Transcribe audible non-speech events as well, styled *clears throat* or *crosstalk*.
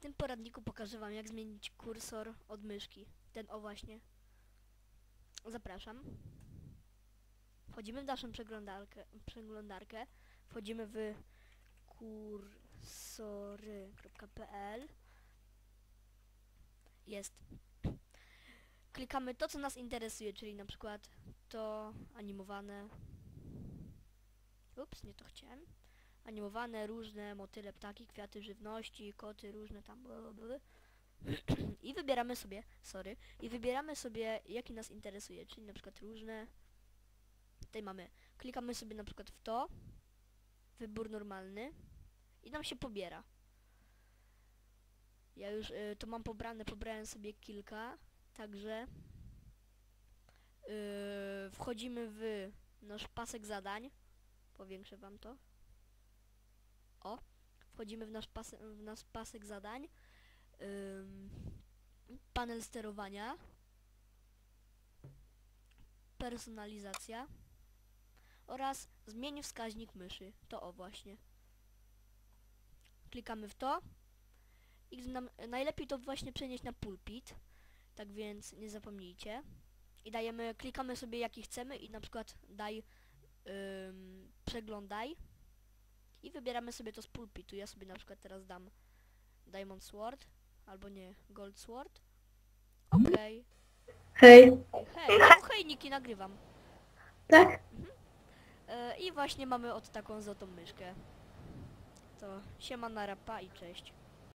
tym poradniku pokażę wam jak zmienić kursor od myszki. Ten o właśnie. Zapraszam. Wchodzimy w naszą przeglądarkę, przeglądarkę. Wchodzimy w kursory.pl Jest. Klikamy to, co nas interesuje, czyli na przykład to animowane. Ups, nie to chciałem. Animowane, różne, motyle, ptaki, kwiaty, żywności, koty, różne tam. *clears throat* I wybieramy sobie, sorry, i wybieramy sobie jaki nas interesuje, czyli na przykład różne. Tutaj mamy, klikamy sobie na przykład w to, wybór normalny i nam się pobiera. Ja już y, to mam pobrane, pobrałem sobie kilka, także y, wchodzimy w nasz pasek zadań. Powiększę wam to. Wchodzimy w nasz, pas, w nasz pasek zadań. Ym, panel sterowania. Personalizacja. Oraz zmień wskaźnik myszy. To o właśnie. Klikamy w to. I nam, najlepiej to właśnie przenieść na pulpit. Tak więc nie zapomnijcie. I dajemy, klikamy sobie jaki chcemy i na przykład daj ym, przeglądaj i wybieramy sobie to z pulpitu. Ja sobie na przykład teraz dam Diamond Sword, albo nie, Gold Sword. Okej. Hej. Hej, no hej Niki, nagrywam. Tak? E, I właśnie mamy od taką złotą myszkę. To siema na rapa i cześć.